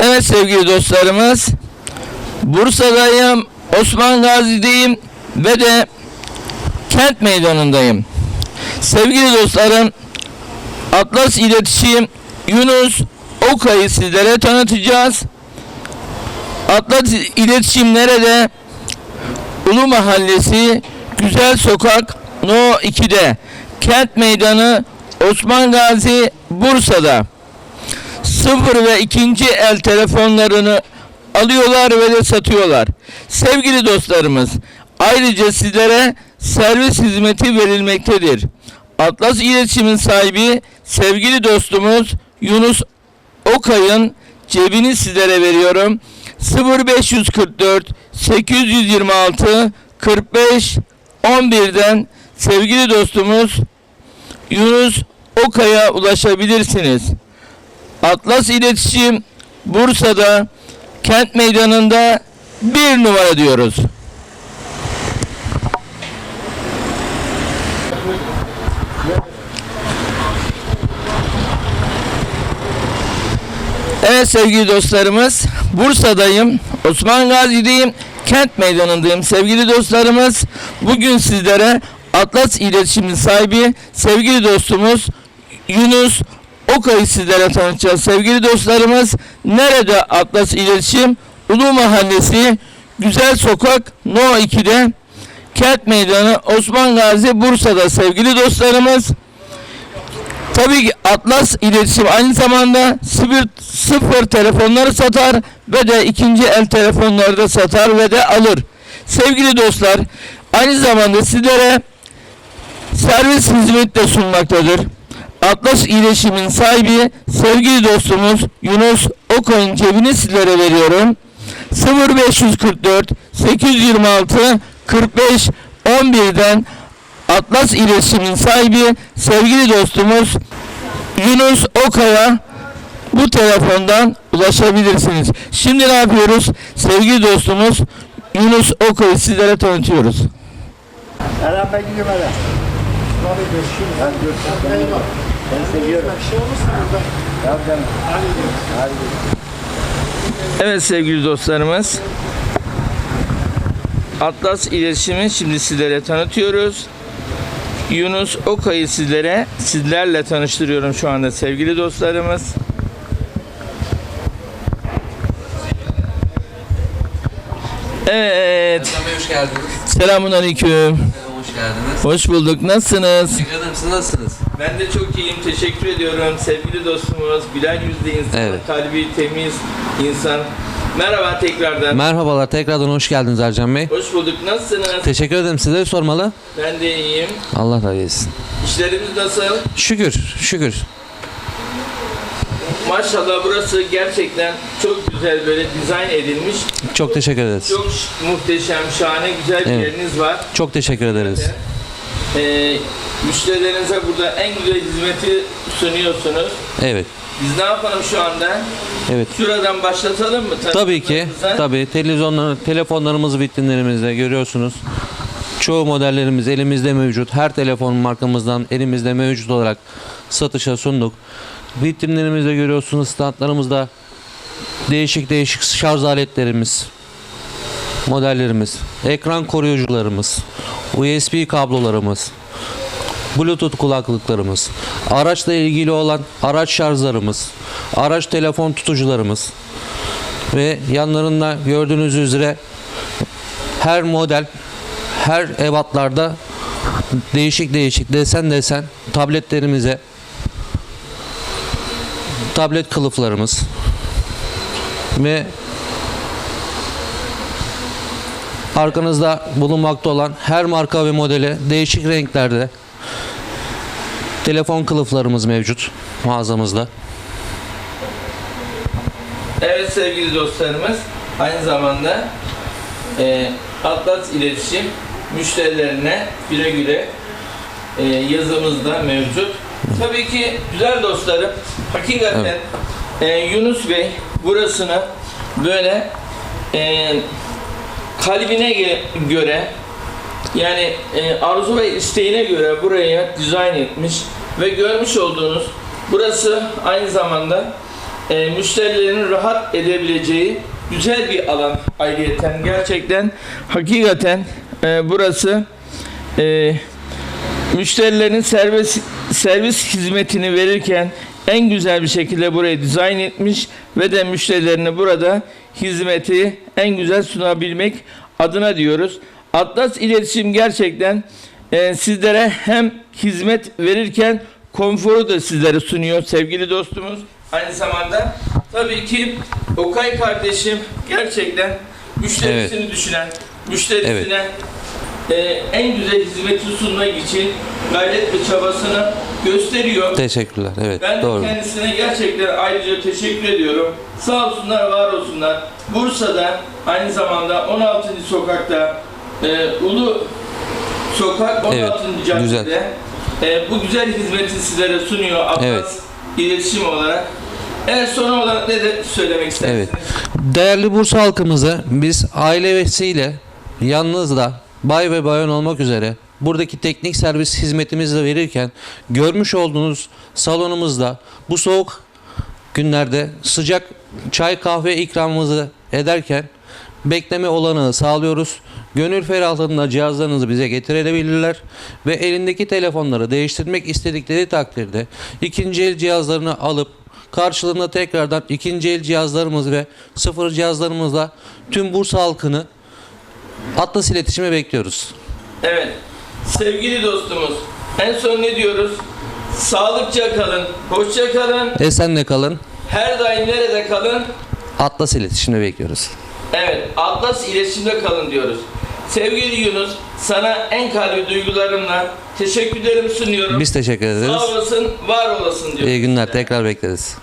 Evet sevgili dostlarımız, Bursa'dayım, Osman Gazi'deyim ve de kent meydanındayım. Sevgili dostlarım, Atlas İletişim Yunus Okay'ı sizlere tanıtacağız. Atlas İletişim nerede? Ulu Mahallesi, Güzel Sokak, No 2'de. Kent Meydanı, Osman Gazi, Bursa'da. Sıfır ve ikinci el telefonlarını alıyorlar ve de satıyorlar. Sevgili dostlarımız, ayrıca sizlere servis hizmeti verilmektedir. Atlas İletişim'in sahibi sevgili dostumuz Yunus Okay'ın cebini sizlere veriyorum. 0544 826 45 11'den sevgili dostumuz Yunus Okay'a ulaşabilirsiniz. Atlas İletişim Bursa'da kent meydanında bir numara diyoruz. Evet sevgili dostlarımız Bursa'dayım. Osman Gazi'deyim. Kent meydanındayım sevgili dostlarımız. Bugün sizlere Atlas İletişim'in sahibi sevgili dostumuz Yunus Okay'ı sizlere tanıtacağız sevgili dostlarımız. Nerede Atlas İletişim? Ulu Mahallesi, Güzel Sokak, No 2'de, Kent Meydanı, Osman Gazi, Bursa'da sevgili dostlarımız. Tabii ki Atlas İletişim aynı zamanda sıfır, sıfır telefonları satar ve de ikinci el telefonları da satar ve de alır. Sevgili dostlar, aynı zamanda sizlere servis hizmet de sunmaktadır. Atlas İletişim'in sahibi sevgili dostumuz Yunus Okoy'un cebini sizlere veriyorum. 0544 826 45 11'den Atlas İletişim'in sahibi sevgili dostumuz Yunus Okay'a bu telefondan ulaşabilirsiniz. Şimdi ne yapıyoruz? Sevgili dostumuz Yunus Okay'ı sizlere tanıtıyoruz. Eren ben gidiyorum Hadi görüşürüz. Hadi görüşürüz. Ben seviyorum. Bir şey olursa burada. Tamam canım. Hadi Evet sevgili dostlarımız. Atlas İletişim'i şimdi sizlere tanıtıyoruz. Yunus Okay'ı sizlere, sizlerle tanıştırıyorum şu anda sevgili dostlarımız. Evet. Hoş geldiniz. Selamun aleyküm. Hoş geldiniz. Hoş bulduk. Nasılsınız? Teşekkür ederim. Siz nasılsınız? Ben de çok iyiyim. Teşekkür ediyorum. Sevgili dostumuz Bilal Yüzde insan, Evet. kalbi temiz insan. Merhaba tekrardan. Merhabalar. Tekrardan hoş geldiniz Ercan Bey. Hoş bulduk. Nasılsınız? Teşekkür ederim. Sizleri sormalı. Ben de iyiyim. Allah razı olsun. İşlerimiz nasıl? Şükür. Şükür. Maşallah burası gerçekten çok güzel böyle dizayn edilmiş. Çok teşekkür ederiz. Çok muhteşem, şahane, güzel bir Evet. yeriniz var. Çok teşekkür ederiz. Ee, müşterilerinize burada en güzel hizmeti sunuyorsunuz. Evet. Biz ne yapalım şu anda? Evet. Şuradan başlatalım mı? Tabii ki. Tabii. Televizyonlar, telefonlarımız vitrinlerimizde görüyorsunuz. Çoğu modellerimiz elimizde mevcut. Her telefon markamızdan elimizde mevcut olarak satışa sunduk. Vitrinlerimizde görüyorsunuz standlarımızda değişik değişik şarj aletlerimiz, modellerimiz, ekran koruyucularımız, USB kablolarımız, Bluetooth kulaklıklarımız, araçla ilgili olan araç şarjlarımız, araç telefon tutucularımız ve yanlarında gördüğünüz üzere her model, her ebatlarda değişik değişik desen desen tabletlerimize tablet kılıflarımız ve arkanızda bulunmakta olan her marka ve modele değişik renklerde telefon kılıflarımız mevcut mağazamızda. Evet sevgili dostlarımız aynı zamanda e, Atlas İletişim müşterilerine güle güle e, yazımızda mevcut. Tabii ki güzel dostlarım hakikaten e, Yunus Bey burasını böyle e, kalbine göre yani e, arzu ve isteğine göre buraya dizayn etmiş ve görmüş olduğunuz burası aynı zamanda e, müşterilerin rahat edebileceği güzel bir alan ayrıyeten gerçekten hakikaten e, burası e, müşterilerin servis servis hizmetini verirken en güzel bir şekilde burayı dizayn etmiş ve de müşterilerine burada hizmeti en güzel sunabilmek adına diyoruz. Atlas İletişim gerçekten e, sizlere hem hizmet verirken konforu da sizlere sunuyor sevgili dostumuz. Aynı zamanda tabii ki Okay kardeşim gerçekten müşterisini düşünen, müşterisine e, en güzel hizmeti sunmak için gayret ve çabasını gösteriyor. Teşekkürler. Evet Ben de doğru. kendisine gerçekten ayrıca teşekkür ediyorum. Sağ olsunlar, var olsunlar. Bursa'da aynı zamanda 16. sokakta e, Ulu Sokak 16. Evet, caddede güzel. e, bu güzel hizmeti sizlere sunuyor Atlas Evet. iletişim olarak. Evet son olarak ne de söylemek istersiniz? Evet. Değerli Bursa halkımızı biz ailesiyle yalnız da bay ve bayan olmak üzere buradaki teknik servis hizmetimizi de verirken görmüş olduğunuz salonumuzda bu soğuk günlerde sıcak çay kahve ikramımızı ederken bekleme olanağı sağlıyoruz. Gönül ferahlığında cihazlarınızı bize getirebilirler ve elindeki telefonları değiştirmek istedikleri takdirde ikinci el cihazlarını alıp karşılığında tekrardan ikinci el cihazlarımız ve sıfır cihazlarımızla tüm Bursa halkını Atlas iletişime bekliyoruz. Evet. Sevgili dostumuz, en son ne diyoruz? Sağlıkça kalın, hoşça kalın, Esenle kalın. her daim nerede kalın? Atlas iletişimine bekliyoruz. Evet, Atlas iletişimde kalın diyoruz. Sevgili Yunus, sana en kalbi duygularımla teşekkürlerimi sunuyorum. Biz teşekkür ederiz. Sağ olasın, var olasın diyorum. İyi günler. Tekrar bekleriz.